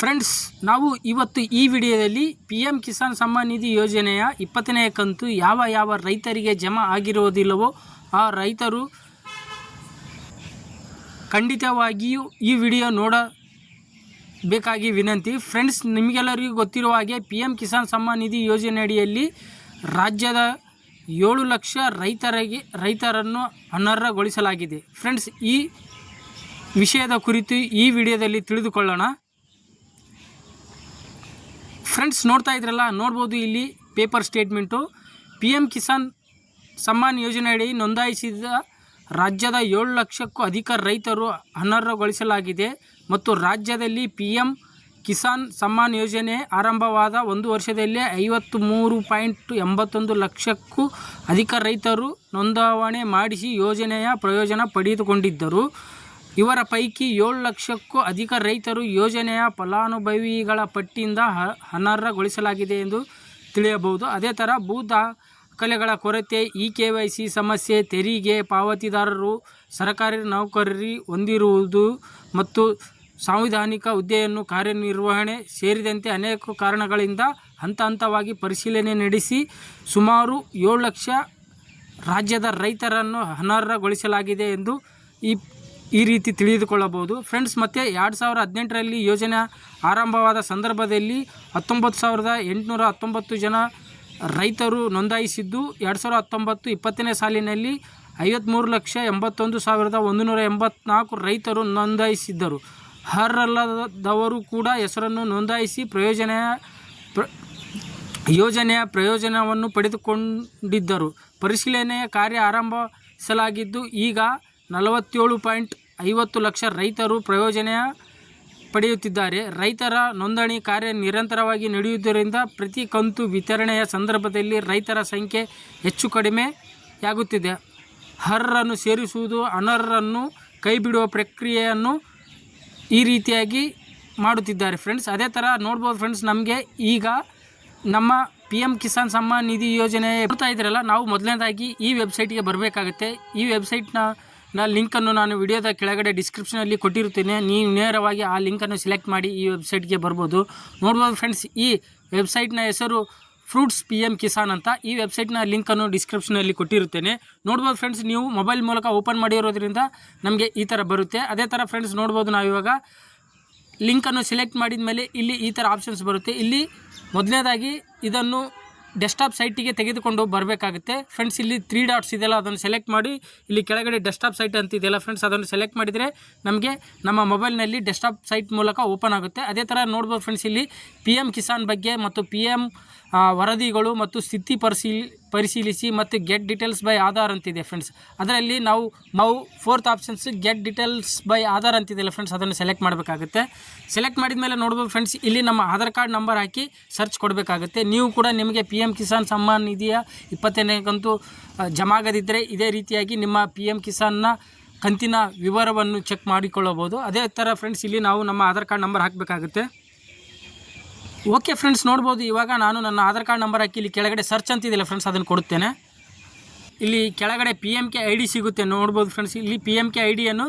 Friends ನಾವು ಇವತ್ತು ಈ ವಿಡಿಯೋದಲ್ಲಿ ಪಿ ಎಂ ಕಿಸಾನ್ ಸಮ್ಮಾನ್ ನಿಧಿ ಯೋಜನೆಯ ಇಪ್ಪತ್ತನೇ ಕಂತು ಯಾವ ಯಾವ ರೈತರಿಗೆ ಜಮಾ ಆಗಿರುವುದಿಲ್ಲವೋ ಆ ರೈತರು ಖಂಡಿತವಾಗಿಯೂ ಈ ವಿಡಿಯೋ ನೋಡಬೇಕಾಗಿ ವಿನಂತಿ. ಫ್ರೆಂಡ್ಸ್ ನಿಮಗೆಲ್ಲರಿಗೂ ಗೊತ್ತಿರುವ ಹಾಗೆ ಪಿ ಎಂ ಕಿಸಾನ್ ಸಮ್ಮಾನ್ ನಿಧಿ ಯೋಜನೆ ಅಡಿಯಲ್ಲಿ ರಾಜ್ಯದ ಏಳು ಲಕ್ಷ ರೈತರಿಗೆ, ರೈತರನ್ನು ಅನರ್ಹಗೊಳಿಸಲಾಗಿದೆ. ಫ್ರೆಂಡ್ಸ್ ಈ ವಿಷಯದ ಕುರಿತು ಈ ವಿಡಿಯೋದಲ್ಲಿ ತಿಳಿದುಕೊಳ್ಳೋಣ. ಫ್ರೆಂಡ್ಸ್ ನೋಡ್ತಾ ಇದ್ರಲ್ಲ, ನೋಡ್ಬೋದು ಇಲ್ಲಿ paper statement. P M Kisan Samman ಯೋಜನೆಯಡಿ ನೋಂದಾಯಿಸಿದ ರಾಜ್ಯದ ಏಳು ಲಕ್ಷಕ್ಕೂ ಅಧಿಕ ರೈತರು ಅನರ್ಹಗೊಳಿಸಲಾಗಿದೆ ಮತ್ತು ರಾಜ್ಯದಲ್ಲಿ ಪಿ ಎಂ ಕಿಸಾನ್ ಸಮ್ಮಾನ್ ಯೋಜನೆ ಆರಂಭವಾದ ಒಂದು ವರ್ಷದಲ್ಲೇ ಐವತ್ತು ಮೂರು ಪಾಯಿಂಟ್ ಎಂಬತ್ತೊಂದು ಲಕ್ಷಕ್ಕೂ ಅಧಿಕ ರೈತರು ನೋಂದಾವಣೆ ಮಾಡಿಸಿ ಯೋಜನೆಯ ಪ್ರಯೋಜನ ಪಡೆದುಕೊಂಡಿದ್ದರು. ಇವರ ಪೈಕಿ ಏಳು ಲಕ್ಷಕ್ಕೂ ಅಧಿಕ ರೈತರು ಯೋಜನೆಯ ಫಲಾನುಭವಿಗಳ ಪಟ್ಟಿಯಿಂದ ಹ- ಅನರ್ಹಗೊಳಿಸಲಾಗಿದೆ ಎಂದು ತಿಳಿಯಬಹುದು. ಅದೇ ಥರ ಭೂ ದಾಖಲೆಗಳ ಕೊರತೆ ಇ ಕೆ ವೈ ಸಿ ಸಮಸ್ಯೆ, ತೆರಿಗೆ ಪಾವತಿದಾರರು, ಸರ್ಕಾರಿ ನೌಕರರಿ ಹೊಂದಿರುವುದು ಮತ್ತು ಸಾಂವಿಧಾನಿಕ ಹುದ್ದೆಯನ್ನು ಕಾರ್ಯನಿರ್ವಹಣೆ ಸೇರಿದಂತೆ ಅನೇಕ ಕಾರಣಗಳಿಂದ ಹಂತ ಹಂತವಾಗಿ ಪರಿಶೀಲನೆ ನಡೆಸಿ ಸುಮಾರು ಏಳು ಲಕ್ಷ ರಾಜ್ಯದ ರೈತರನ್ನು ಅನರ್ಹಗೊಳಿಸಲಾಗಿದೆ ಎಂದು ಈ ಈ ರೀತಿ ತಿಳಿದುಕೊಳ್ಳಬಹುದು. ಫ್ರೆಂಡ್ಸ್, ಮತ್ತೆ ಎರಡು ಸಾವಿರ ಹದಿನೆಂಟರಲ್ಲಿ ಯೋಜನೆ ಆರಂಭವಾದ ಸಂದರ್ಭದಲ್ಲಿ ಹತ್ತೊಂಬತ್ತು ಸಾವಿರದ ಎಂಟುನೂರ ಹತ್ತೊಂಬತ್ತು ಜನ ರೈತರು ನೋಂದಾಯಿಸಿದ್ದು, ಎರಡು ಸಾವಿರದ ಹತ್ತೊಂಬತ್ತು ಇಪ್ಪತ್ತನೇ ಸಾಲಿನಲ್ಲಿ ಐವತ್ತ್ಮೂರು ಲಕ್ಷ ಎಂಬತ್ತೊಂದು ಸಾವಿರದ ಒಂದು ನೂರ ಎಂಬತ್ನಾಲ್ಕು ರೈತರು ನೋಂದಾಯಿಸಿದ್ದರು. ಅರ್ಹರಲ್ಲದವರು ಕೂಡ ಹೆಸರನ್ನು ನೋಂದಾಯಿಸಿ ಪ್ರಯೋಜನ, ಪ್ರ, ಯೋಜನೆಯ ಪ್ರಯೋಜನವನ್ನು ಪಡೆದುಕೊಂಡಿದ್ದರು. ಪರಿಶೀಲನೆಯ ಕಾರ್ಯ ಆರಂಭಿಸಲಾಗಿದ್ದು, ಈಗ ನಲವತ್ತೇಳು ಪಾಯಿಂಟ್ ಐವತ್ತು ಲಕ್ಷ ರೈತರು ಪ್ರಯೋಜನ ಪಡೆಯುತ್ತಿದ್ದಾರೆ. ರೈತರ ನೋಂದಣಿ ಕಾರ್ಯ ನಿರಂತರವಾಗಿ ನಡೆಯುವುದರಿಂದ ಪ್ರತಿ ಕಂತು ವಿತರಣೆಯ ಸಂದರ್ಭದಲ್ಲಿ ರೈತರ ಸಂಖ್ಯೆ ಹೆಚ್ಚು ಕಡಿಮೆಯಾಗುತ್ತಿದೆ ಅರ್ಹರನ್ನು ಸೇರಿಸುವುದು, ಅನರ್ಹರನ್ನು ಕೈಬಿಡುವ ಪ್ರಕ್ರಿಯೆಯನ್ನು ಈ ರೀತಿಯಾಗಿ ಮಾಡುತ್ತಿದ್ದಾರೆ. ಫ್ರೆಂಡ್ಸ್, ಅದೇ ಥರ ನೋಡ್ಬೋದು ಫ್ರೆಂಡ್ಸ್, ನಮಗೆ ಈಗ ನಮ್ಮ ಪಿ ಎಂ ಕಿಸಾನ್ ಸಮ್ಮಾನ್ ನಿಧಿ ಯೋಜನೆ ಬರ್ತಾ ಇದ್ರಲ್ಲ, ನಾವು ಮೊದಲನೇದಾಗಿ ಈ ವೆಬ್ಸೈಟ್ಗೆ ಬರಬೇಕಾಗುತ್ತೆ. ಈ ವೆಬ್ಸೈಟ್ನ ನ ಲಿಂಕನ್ನು ನಾನು ವಿಡಿಯೋದ ಕೆಳಗಡೆ ಡಿಸ್ಕ್ರಿಪ್ಷನಲ್ಲಿ ಕೊಟ್ಟಿರುತ್ತೇನೆ. ನೀವು ನೇರವಾಗಿ ಆ ಲಿಂಕನ್ನು ಸೆಲೆಕ್ಟ್ ಮಾಡಿ ಈ ವೆಬ್ಸೈಟ್ಗೆ ಬರ್ಬೋದು. ನೋಡ್ಬೋದು ಫ್ರೆಂಡ್ಸ್ ಈ ವೆಬ್ಸೈಟ್ನ ಹೆಸರು ಫ್ರೂಟ್ಸ್ ಪಿ ಎಂ ಕಿಸಾನ್ ಅಂತ. ಈ ವೆಬ್ಸೈಟ್ನ ಲಿಂಕನ್ನು ಡಿಸ್ಕ್ರಿಪ್ಷನಲ್ಲಿ ಕೊಟ್ಟಿರುತ್ತೇನೆ. ನೋಡ್ಬೋದು ಫ್ರೆಂಡ್ಸ್ ನೀವು ಮೊಬೈಲ್ ಮೂಲಕ ಓಪನ್ ಮಾಡಿರೋದ್ರಿಂದ ನಮಗೆ ಈ ಥರ ಬರುತ್ತೆ. ಅದೇ ಥರ ಫ್ರೆಂಡ್ಸ್ ನೋಡ್ಬೋದು ನಾವಿವಾಗ ಲಿಂಕನ್ನು ಸೆಲೆಕ್ಟ್ ಮಾಡಿದ ಮೇಲೆ ಇಲ್ಲಿ ಈ ಥರ ಆಪ್ಷನ್ಸ್ ಬರುತ್ತೆ. ಇಲ್ಲಿ ಮೊದಲನೇದಾಗಿ ಇದನ್ನು ಡೆಸ್ಕ್ಟಾಪ್ ಸೈಟಿಗೆ ತೆಗೆದುಕೊಂಡು ಬರಬೇಕಾಗುತ್ತೆ. ಫ್ರೆಂಡ್ಸ್ ಇಲ್ಲಿ ತ್ರೀ ಡಾಟ್ಸ್ ಇದೆಯಲ್ಲ, ಅದನ್ನು ಸೆಲೆಕ್ಟ್ ಮಾಡಿ. ಇಲ್ಲಿ ಕೆಳಗಡೆ ಡೆಸ್ಟಾಪ್ ಸೈಟ್ ಅಂತ ಇದೆಯಲ್ಲ ಫ್ರೆಂಡ್ಸ್ ಅದನ್ನು ಸೆಲೆಕ್ಟ್ ಮಾಡಿದರೆ ನಮಗೆ ನಮ್ಮ ಮೊಬೈಲ್ನಲ್ಲಿ ಡೆಸ್ಟಾಪ್ ಸೈಟ್ ಮೂಲಕ ಓಪನ್ ಆಗುತ್ತೆ. ಅದೇ ಥರ ನೋಡ್ಬೋದು ಫ್ರೆಂಡ್ಸ್ ಇಲ್ಲಿ ಪಿ ಕಿಸಾನ್ ಬಗ್ಗೆ ಮತ್ತು ಪಿ ವರದಿಗಳು ಮತ್ತು ಸ್ಥಿತಿ ಪರಿಶೀಲಿ ಪರಿಶೀಲಿಸಿ ಮತ್ತು ಗೆಟ್ ಡೀಟೇಲ್ಸ್ ಬೈ ಆಧಾರ್ ಅಂತಿದೆ ಫ್ರೆಂಡ್ಸ್ ಅದರಲ್ಲಿ ನಾವು ನಾವು fourth options get details by Aadhaar ಅಂತಿದೆಯಲ್ಲ friends ಅದನ್ನು ಸೆಲೆಕ್ಟ್ ಮಾಡಬೇಕಾಗುತ್ತೆ. ಸೆಲೆಕ್ಟ್ ಮಾಡಿದ ಮೇಲೆ ನೋಡ್ಬೋದು ಫ್ರೆಂಡ್ಸ್ ಇಲ್ಲಿ ನಮ್ಮ ಆಧಾರ್ ಕಾರ್ಡ್ ನಂಬರ್ ಹಾಕಿ ಸರ್ಚ್ ಕೊಡಬೇಕಾಗುತ್ತೆ. ನೀವು ಕೂಡ ನಿಮಗೆ ಪಿ ಎಂ ಕಿಸಾನ್ ಸಮ್ಮಾನ್ ನಿಧಿಯ ಇಪ್ಪತ್ತನೇ ಕಂತು ಆ, ಜಮಾ ಇದೇ ರೀತಿಯಾಗಿ ನಿಮ್ಮ ಪಿ ಎಂ ಕಿಸಾನ್ನ ಕಂತಿನ ವಿವರವನ್ನು ಚೆಕ್ ಮಾಡಿಕೊಳ್ಳಬಹುದು. ಅದೇ ಥರ ಫ್ರೆಂಡ್ಸ್ ಇಲ್ಲಿ ನಾವು ನಮ್ಮ ಆಧಾರ್ ಕಾರ್ಡ್ ನಂಬರ್ ಹಾಕಬೇಕಾಗುತ್ತೆ. ಓಕೆ ಫ್ರೆಂಡ್ಸ್ ನೋಡ್ಬೋದು. ಇವಾಗ ನಾನು ನನ್ನ ಆಧಾರ್ ಕಾರ್ಡ್ ನಂಬರ್ ಹಾಕಿ ಇಲ್ಲಿ ಕೆಳಗಡೆ ಸರ್ಚ್ ಅಂತಿದೆಯಲ್ಲ ಫ್ರೆಂಡ್ಸ್ ಅದನ್ನು ಕೊಡುತ್ತೇನೆ. ಇಲ್ಲಿ ಕೆಳಗಡೆ P M K I D ಸಿಗುತ್ತೆ. ನೋಡ್ಬೋದು ಫ್ರೆಂಡ್ಸ್ ಇಲ್ಲಿ ಪಿ ಎಂ ಕೆ ಐ ಡಿಯನ್ನು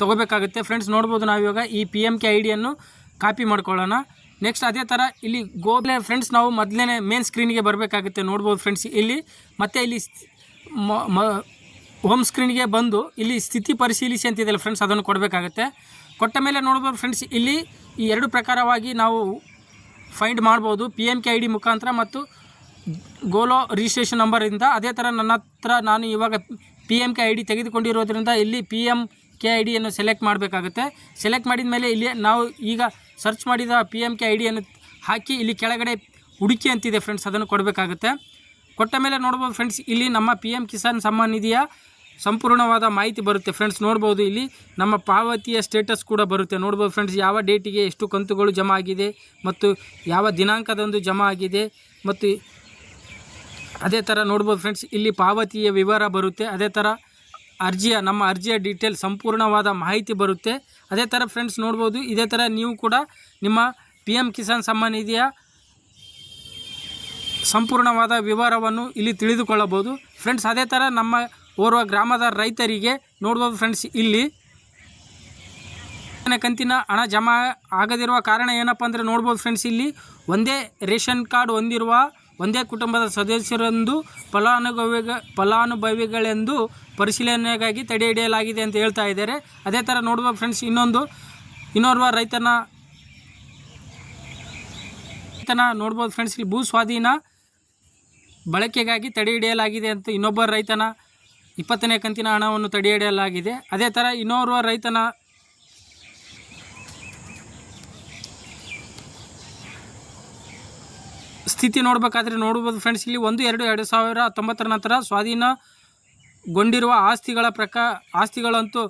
ತೊಗೋಬೇಕಾಗುತ್ತೆ. ಫ್ರೆಂಡ್ಸ್ ನೋಡ್ಬೋದು ನಾವಿವಾಗ ಈ ಪಿ ಎಂ ಕೆ ಐ ಡಿಯನ್ನು ಕಾಪಿ ಮಾಡ್ಕೊಳ್ಳೋಣ. ನೆಕ್ಸ್ಟ್ ಅದೇ ಥರ ಇಲ್ಲಿ ಗೋಬ್ಲೆ ಫ್ರೆಂಡ್ಸ್ ನಾವು ಮೊದಲೇ ಮೇನ್ ಸ್ಕ್ರೀನಿಗೆ ಬರಬೇಕಾಗುತ್ತೆ. ನೋಡ್ಬೋದು ಫ್ರೆಂಡ್ಸ್ ಇಲ್ಲಿ ಮತ್ತೆ ಇಲ್ಲಿ ಹೋಮ್ ಸ್ಕ್ರೀನ್ಗೆ ಬಂದು ಇಲ್ಲಿ ಸ್ಥಿತಿ ಪರಿಶೀಲಿಸಿ ಅಂತಿದೆಯಲ್ಲ ಫ್ರೆಂಡ್ಸ್ ಅದನ್ನು ಕೊಡಬೇಕಾಗುತ್ತೆ. ಕೊಟ್ಟ ಮೇಲೆ ನೋಡ್ಬೋದು ಫ್ರೆಂಡ್ಸ್ ಇಲ್ಲಿ ಈ ಎರಡು ಪ್ರಕಾರವಾಗಿ ನಾವು ಫೈಂಡ್ ಮಾಡ್ಬೋದು. P M K I D ಮುಖಾಂತರ ಮತ್ತು ಗೋಲೋ ರಿಜಿಸ್ಟ್ರೇಷನ್ ನಂಬರಿಂದ ಅದೇ ಥರ ನನ್ನ ಹತ್ರ ನಾನು ಇವಾಗ P M K I D ತೆಗೆದುಕೊಂಡಿರೋದ್ರಿಂದ ಇಲ್ಲಿ ಪಿ ಎಂ ಕೆ ಐ ಡಿಯನ್ನು ಸೆಲೆಕ್ಟ್ ಮಾಡಬೇಕಾಗುತ್ತೆ. ಸೆಲೆಕ್ಟ್ ಮಾಡಿದ ಮೇಲೆ ಇಲ್ಲಿ ನಾವು ಈಗ ಸರ್ಚ್ ಮಾಡಿದ ಪಿ ಎಂ ಕೆ ಐ ಡಿಯನ್ನು ಹಾಕಿ ಇಲ್ಲಿ ಕೆಳಗಡೆ ಹುಡುಕಿ ಅಂತಿದೆ ಫ್ರೆಂಡ್ಸ್ ಅದನ್ನು ಕೊಡಬೇಕಾಗುತ್ತೆ. ಕೊಟ್ಟ ಮೇಲೆ ನೋಡ್ಬೋದು ಫ್ರೆಂಡ್ಸ್ ಇಲ್ಲಿ ನಮ್ಮ ಪಿ ಎಂ ಕಿಸಾನ್ ಸಮ್ಮಾನ್ ನಿಧಿಯ ಸಂಪೂರ್ಣವಾದ ಮಾಹಿತಿ ಬರುತ್ತೆ ಫ್ರೆಂಡ್ಸ್ ನೋಡ್ಬೋದು ಇಲ್ಲಿ ನಮ್ಮ ಪಾವತಿಯ ಸ್ಟೇಟಸ್ ಕೂಡ ಬರುತ್ತೆ. ನೋಡ್ಬೋದು ಫ್ರೆಂಡ್ಸ್ ಯಾವ ಡೇಟಿಗೆ ಎಷ್ಟು ಕಂತುಗಳು ಜಮಾ ಆಗಿದೆ ಮತ್ತು ಯಾವ ದಿನಾಂಕದಂದು ಜಮಾ ಆಗಿದೆ ಮತ್ತು ಅದೇ ಥರ ನೋಡ್ಬೋದು ಫ್ರೆಂಡ್ಸ್ ಇಲ್ಲಿ ಪಾವತಿಯ ವಿವರ ಬರುತ್ತೆ. ಅದೇ ಥರ ಅರ್ಜಿಯ, ನಮ್ಮ ಅರ್ಜಿಯ ಡೀಟೇಲ್ ಸಂಪೂರ್ಣವಾದ ಮಾಹಿತಿ ಬರುತ್ತೆ. ಅದೇ ಥರ ಫ್ರೆಂಡ್ಸ್ ನೋಡ್ಬೋದು ಇದೇ ಥರ ನೀವು ಕೂಡ ನಿಮ್ಮ ಪಿ ಎಂ ಕಿಸಾನ್ ಸಮ್ಮಾನ್ ನಿಧಿಯ ಸಂಪೂರ್ಣವಾದ ವಿವರವನ್ನು ಇಲ್ಲಿ ತಿಳಿದುಕೊಳ್ಳಬಹುದು. ಫ್ರೆಂಡ್ಸ್ ಅದೇ ಥರ ನಮ್ಮ ಓರ್ವ ಗ್ರಾಮದ ರೈತರಿಗೆ ನೋಡ್ಬೋದು ಫ್ರೆಂಡ್ಸ್ ಇಲ್ಲಿ ಕಂತಿನ ಹಣ ಜಮಾ ಆಗದಿರುವ ಕಾರಣ ಏನಪ್ಪ ಅಂದರೆ ನೋಡ್ಬೋದು ಫ್ರೆಂಡ್ಸ್ ಇಲ್ಲಿ ಒಂದೇ ರೇಷನ್ ಕಾರ್ಡ್ ಹೊಂದಿರುವ ಒಂದೇ ಕುಟುಂಬದ ಸದಸ್ಯರೆಂದು ಫಲಾನುಭವಿಗ, ಫಲಾನುಭವಿಗಳೆಂದು ಪರಿಶೀಲನೆಗಾಗಿ ತಡೆ ಹಿಡಿಯಲಾಗಿದೆ ಅಂತ ಹೇಳ್ತಾ ಇದ್ದಾರೆ. ಅದೇ ಥರ ನೋಡ್ಬೋದು ಫ್ರೆಂಡ್ಸ್ ಇನ್ನೊಂದು, ಇನ್ನೋರ್ವ ರೈತನ ರೈತನ ನೋಡ್ಬೋದು ಫ್ರೆಂಡ್ಸ್ ಇಲ್ಲಿ ಭೂ ಸ್ವಾಧೀನ ಬಳಕೆಗಾಗಿ ತಡೆ ಹಿಡಿಯಲಾಗಿದೆ ಅಂತ ಇನ್ನೊಬ್ಬ ರೈತನ ಇಪ್ಪತ್ತನೇ ಕಂತಿನ ಹಣವನ್ನು ತಡೆಹಿಡಿಯಲಾಗಿದೆ ಅದೇ ಥರ ಇನ್ನೋರ್ವ ರೈತನ ಸ್ಥಿತಿ ನೋಡಬೇಕಾದ್ರೆ ನೋಡ್ಬೋದು ಫ್ರೆಂಡ್ಸ್ ಇಲ್ಲಿ ಒಂದು, ಎರಡು ಎರಡು ಸಾವಿರ ಹತ್ತೊಂಬತ್ತರ ನಂತರ ಸ್ವಾಧೀನಗೊಂಡಿರುವ ಆಸ್ತಿಗಳ ಪ್ರಕ, ಆಸ್ತಿಗಳಂತೂ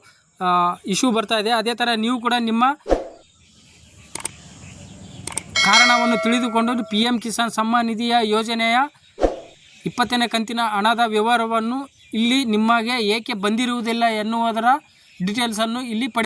ಇಶ್ಯೂ ಬರ್ತಾ ಇದೆ. ಅದೇ ಥರ ನೀವು ಕೂಡ ನಿಮ್ಮ ಕಾರಣವನ್ನು ತಿಳಿದುಕೊಂಡು ಪಿ ಎಂ ಕಿಸಾನ್ ಸಮ್ಮಾನ್ ನಿಧಿಯ ಯೋಜನೆಯ ಇಪ್ಪತ್ತನೇ ಕಂತಿನ ಹಣದ ವಿವರವನ್ನು ಇಲ್ಲಿ ನಿಮಗೆ ಏಕೆ ಬಂದಿರುವುದಿಲ್ಲ ಎನ್ನುವುದರ ಡೀಟೇಲ್ಸನ್ನು ಇಲ್ಲಿ ಪಡೆ